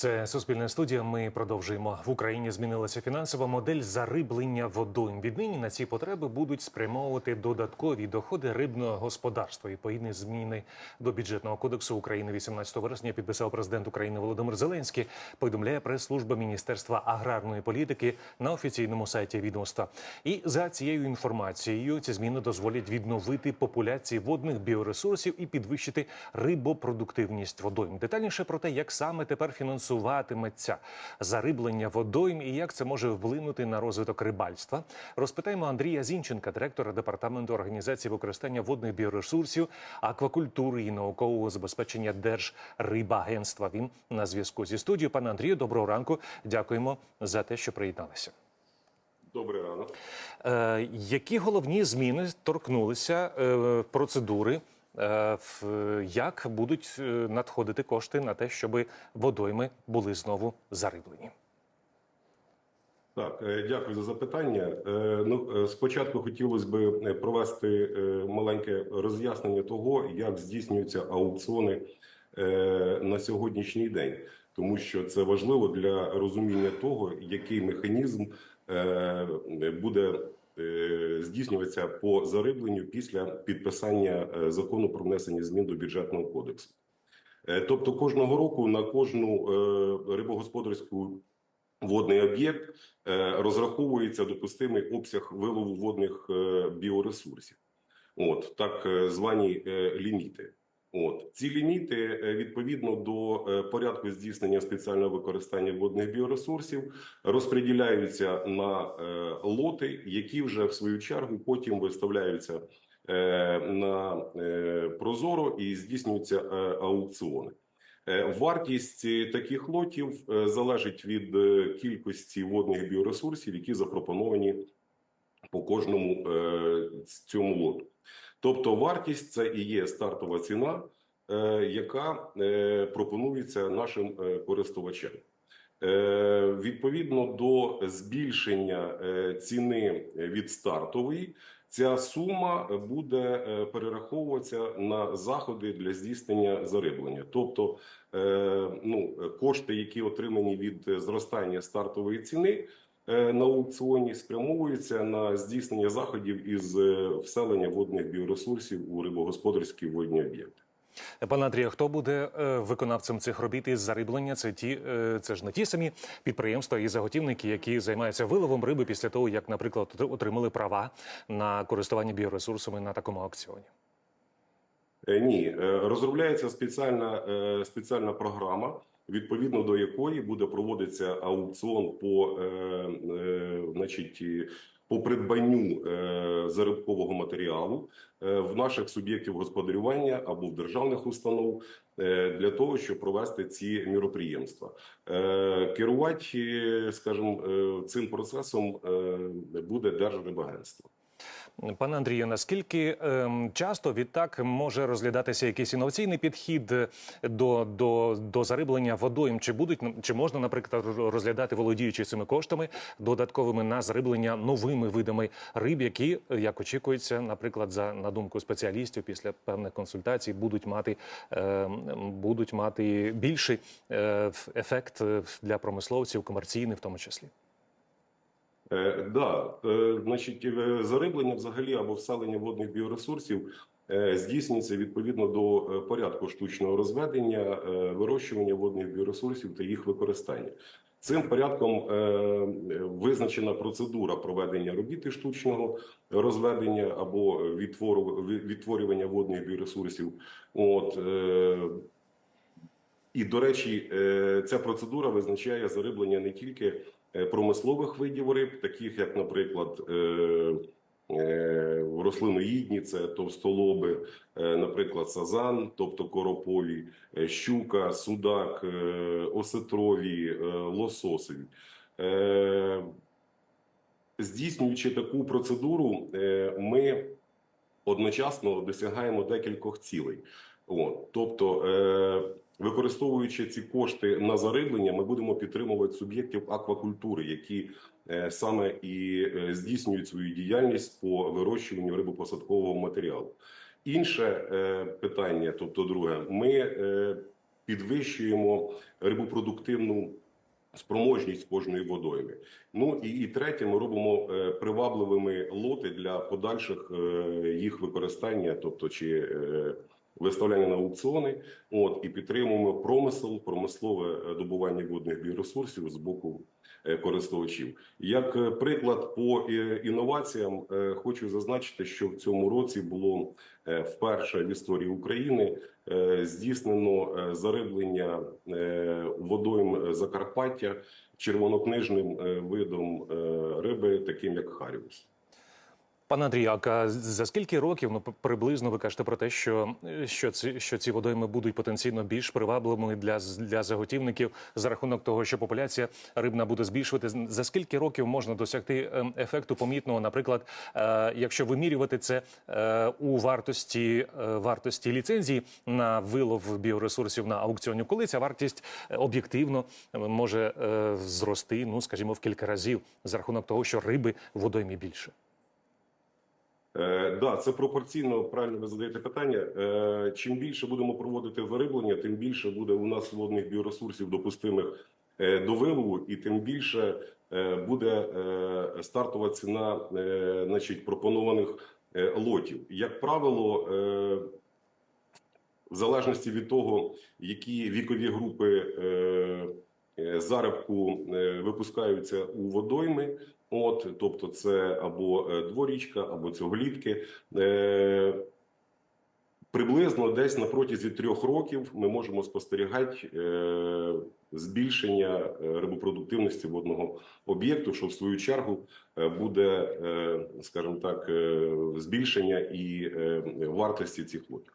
Це суспільна студія. Ми продовжуємо в Україні. Змінилася фінансова модель зариблення водойм. Віднині на ці потреби будуть спрямовувати додаткові доходи рибного господарства. Відповідні зміни до бюджетного кодексу України 18 вересня підписав президент України Володимир Зеленський. Повідомляє прес-служба Міністерства аграрної політики на офіційному сайті відомства. І за цією інформацією ці зміни дозволять відновити популяції водних біоресурсів і підвищити рибопродуктивність водойм. Детальніше про те, як саме тепер фінансуватиметься зариблення водойм і як це може вплинути на розвиток рибальства, розпитаємо Андрія Зінченка, директора департаменту організації використання водних біоресурсів, аквакультури і наукового забезпечення Держрибагентства. Він на зв'язку зі студією. Пане Андрію, доброго ранку. Дякуємо за те, що приєдналися. Добрий ранок. Е, які головні зміни торкнулися е, процедури? Е, Як будуть е, надходити кошти на те, щоб водойми були знову зариблені? Так, е, дякую за запитання. Ну, спочатку хотілося б провести маленьке роз'яснення того, як здійснюються аукціони на сьогоднішній день, тому що це важливо для розуміння того, який механізм буде е, здійснюватися по зарибленню після підписання е, закону про внесення змін до бюджетного кодексу. Е, Тобто кожного року на кожну рибогосподарську водний об'єкт розраховується допустимий обсяг вилову водних біоресурсів, от так звані ліміти. От ці ліміти е, відповідно до е, порядку здійснення спеціального використання водних біоресурсів розподіляються на е, лоти, які вже в свою чергу потім виставляються на прозоро і здійснюються аукціони. Вартість таких лотів залежить від кількості водних біоресурсів, які запропоновані по кожному е, цьому лоту. Тобто, вартість це і є стартова ціна, е, яка е, пропонується нашим користувачам. Відповідно до збільшення ціни від стартової, ця сума буде перераховуватися на заходи для здійснення зариблення. Тобто, ну, кошти, які отримані від зростання стартової ціни на аукціоні, спрямовуються на здійснення заходів із е, вселення водних біоресурсів у рибогосподарські водні об'єкти. Пане Андрію, хто буде е, виконавцем цих робіт із зариблення? Це ті, е, це ж не ті самі підприємства і заготівники, які займаються виловом риби після того, як, наприклад, отримали права на користування біоресурсами на такому аукціоні. Е, Ні, е, розробляється спеціальна, е, спеціальна програма, відповідно до якої буде проводитися аукціон по, значить, по придбанню зарибкового матеріалу в наших суб'єктів господарювання або в державних установ для того, щоб провести ці міроприємства. Керувати, скажімо, цим процесом буде Держрибагентство. Пане Андрію, наскільки ем, часто відтак може розглядатися якийсь інноваційний підхід до, до, до зариблення водойм? Чи будуть чи можна, наприклад, розглядати володіючи цими коштами додатковими на зариблення новими видами риб, які, як очікується, наприклад, за на думку спеціалістів, після певних консультацій будуть мати ем, будуть мати більший е, ефект е, для промисловців, комерційний в тому числі? Е, да, е, значить, е, зариблення взагалі або вселення водних біоресурсів здійснюється відповідно до порядку штучного розведення, вирощування водних біоресурсів та їх використання. Цим порядком визначена процедура проведення робіт штучного розведення або відтвору, відтворювання водних біоресурсів. От і до речі, ця процедура визначає зариблення не тільки промислових видів риб, таких як, наприклад, е, е, рослиноїдні, це товстолоби, е, наприклад, сазан, тобто коропові, е, щука, судак, е, осетрові, е, лососові. Е, Здійснюючи таку процедуру, е, ми одночасно досягаємо декількох цілей. Тобто, е, використовуючи ці кошти на зариблення, ми будемо підтримувати суб'єктів аквакультури, які е, саме і е, здійснюють свою діяльність по вирощуванню рибопосадкового матеріалу. Інше е, питання, тобто, друге, ми підвищуємо рибопродуктивну спроможність кожної водойми. Ну і, і третє, ми робимо е, привабливими лоти для подальших е, їх використання, тобто чи е, виставляння на аукціони. От і підтримуємо промисел, промислове е, добування водних біоресурсів з боку е, користувачів. Як е, приклад по інноваціям, хочу зазначити, що в цьому році було вперше в історії України здійснено зариблення водойм Закарпаття червонокнижним видом риби, таким як Харіус. Пане Андрію, а за скільки років ну приблизно ви кажете про те, що, що ці що ці водойми будуть потенційно більш привабливими для для заготівників за рахунок того, що популяція рибна буде збільшувати? За скільки років можна досягти ем, ефекту помітного, наприклад, е, якщо вимірювати це е, у вартості е, вартості ліцензії на вилов біоресурсів на аукціоні, коли ця вартість е, об'єктивно е, може е, зрости, ну скажімо, в кілька разів за рахунок того, що риби в водоймі більше. Е, да, це пропорційно правильно ви задаєте питання. Е, чим більше будемо проводити зариблення, тим більше буде у нас водних біоресурсів допустимих е, до вилову, і тим більше е, буде е, стартова ціна е, значить, пропонованих е, лотів. Як правило, е, в залежності від того, які вікові групи е, зарибку е, випускаються у водойми. От, тобто, це або е, дворічка, або цьоголітки. Е, приблизно десь на протязі трьох років ми можемо спостерігати е, збільшення е, рибопродуктивності водного об'єкту, що в свою чергу е, буде, е, скажімо так, е, збільшення і е, вартості цих лотів.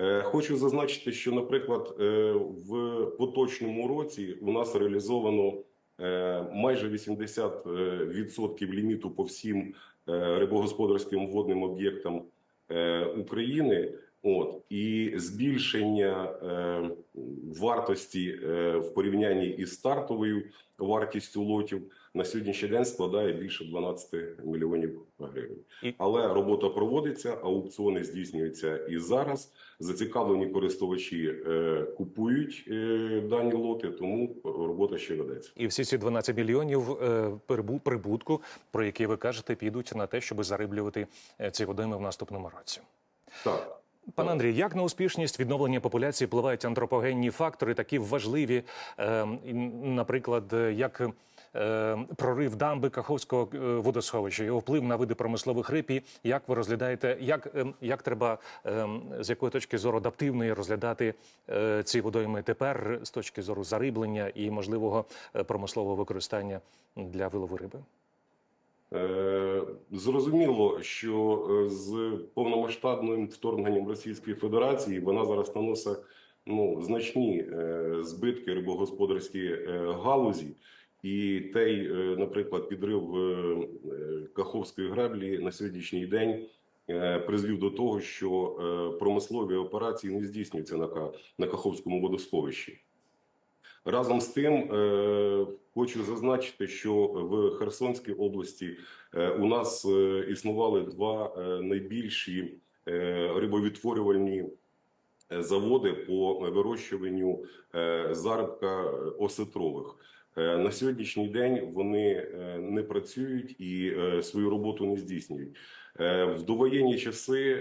Е, Хочу зазначити, що, наприклад, е, в поточному році у нас реалізовано е, майже 80% ліміту по всім рибогосподарським водним об'єктам України. От і збільшення е, вартості е, в порівнянні із стартовою вартістю лотів на сьогоднішній день складає більше 12 мільйонів гривень. Але робота проводиться, аукціони здійснюються і зараз. Зацікавлені користувачі е, купують е, дані лоти, тому робота ще ведеться. І всі ці 12 мільйонів е, прибутку, про які ви кажете, підуть на те, щоб зариблювати е, ці водойми в наступному році. Так. Пане Андрій, як на успішність відновлення популяції впливають антропогенні фактори, такі важливі, е, наприклад, як е, прорив дамби Каховського е, водосховища, його вплив на види промислових риб, і як ви розглядаєте, як, е, як треба е, з якої точки зору адаптивної розглядати е, ці водойми тепер з точки зору зариблення і можливого е, промислового використання для вилову риби? Е, Зрозуміло, що е, з повномасштабним вторгненням Російської Федерації вона зараз наносить ну значні е, збитки рибогосподарській е, галузі, і той, наприклад, підрив Каховської греблі на сьогоднішній день призвів до того, що промислові операції не здійснюються на Каховському водосховищі. Разом з тим, е, хочу зазначити, що в Херсонській області е, у нас е, існували два найбільші рибовідтворювальні заводи по вирощуванню зарибка е, осетрових. На сьогоднішній день вони не працюють і свою роботу не здійснюють. В довоєнні часи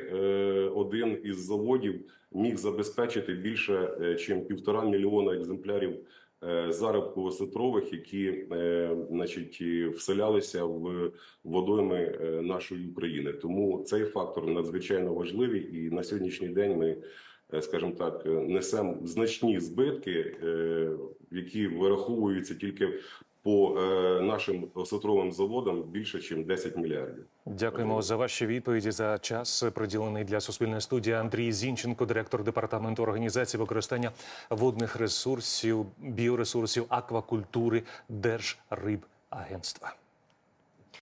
один із заводів міг забезпечити більше ніж півтора мільйона екземплярів е, зарибку осетрових, які е, значить, вселялися в водойми е, нашої України. Тому цей фактор надзвичайно важливий, і на сьогоднішній день ми, е, скажімо так, е, несемо значні збитки, е, які вираховуються тільки по е, нашим осетровим заводам більше, ніж 10 мільярдів. Дякуємо за ваші відповіді за час, приділений для суспільної студії. Андрій Зінченко, директор департаменту організації використання водних ресурсів, біоресурсів, аквакультури Держрибагентства.